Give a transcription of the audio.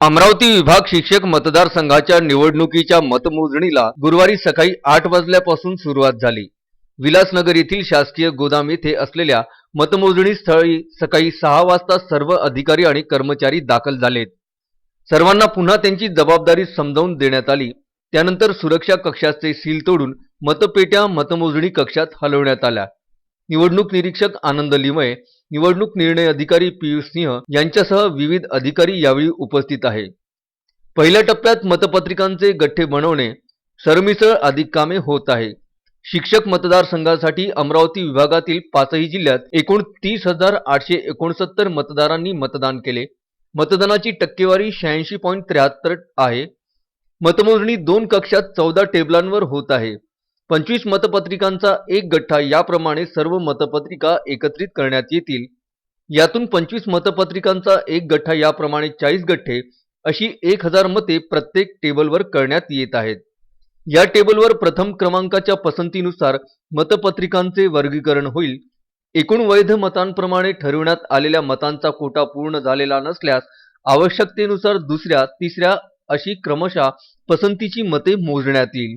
अमरावती विभाग शिक्षक मतदारसंघाच्या निवडणुकीच्या मतमोजणीला गुरुवारी सकाळी आठ वाजल्यापासून सुरुवात झाली. विलासनगर येथील शासकीय गोदाम येथे असलेल्या मतमोजणी स्थळी सकाळी सहा वाजता सर्व अधिकारी आणि कर्मचारी दाखल झालेत. सर्वांना पुन्हा त्यांची जबाबदारी समजावून देण्यात आली. त्यानंतर सुरक्षा कक्षाचे सील तोडून मतपेट्या मतमोजणी कक्षात हलवण्यात आल्या. निवडणूक निरीक्षक आनंद लिमये निवडणूक निर्णय अधिकारी पियुष सिंह यांच्यासह विविध अधिकारी यावेळी उपस्थित आहे पहिल्या टप्प्यात मतपत्रिकांचे गठ्ठे बनवणे सरमिसळ आदी कामे होत आहे. शिक्षक मतदारसंघासाठी अमरावती विभागातील पाचही जिल्ह्यात एकूण तीस हजार आठशे एकोणसत्तर मतदारांनी मतदान केले. मतदानाची टक्केवारी शहाऐंशी पॉईंट त्र्याहत्तर आहे. मतमोजणी दोन कक्षात चौदा टेबलांवर होत आहे. पंचवीस मतपत्रिकांचा एक गठ्ठा याप्रमाणे सर्व मतपत्रिका एकत्रित करण्यात येतील. यातून पंचवीस मतपत्रिकांचा एक गठ्ठा याप्रमाणे चाळीस गठ्ठे अशी एक हजार मते प्रत्येक टेबलवर करण्यात येत आहेत. या टेबलवर प्रथम क्रमांकाच्या पसंतीनुसार मतपत्रिकांचे वर्गीकरण होईल. एकूण वैध मतांप्रमाणे ठरविण्यात आलेल्या मतांचा कोटा पूर्ण झालेला नसल्यास आवश्यकतेनुसार दुसऱ्या तिसऱ्या अशी क्रमशः पसंतीची मते मोजण्यात येईल.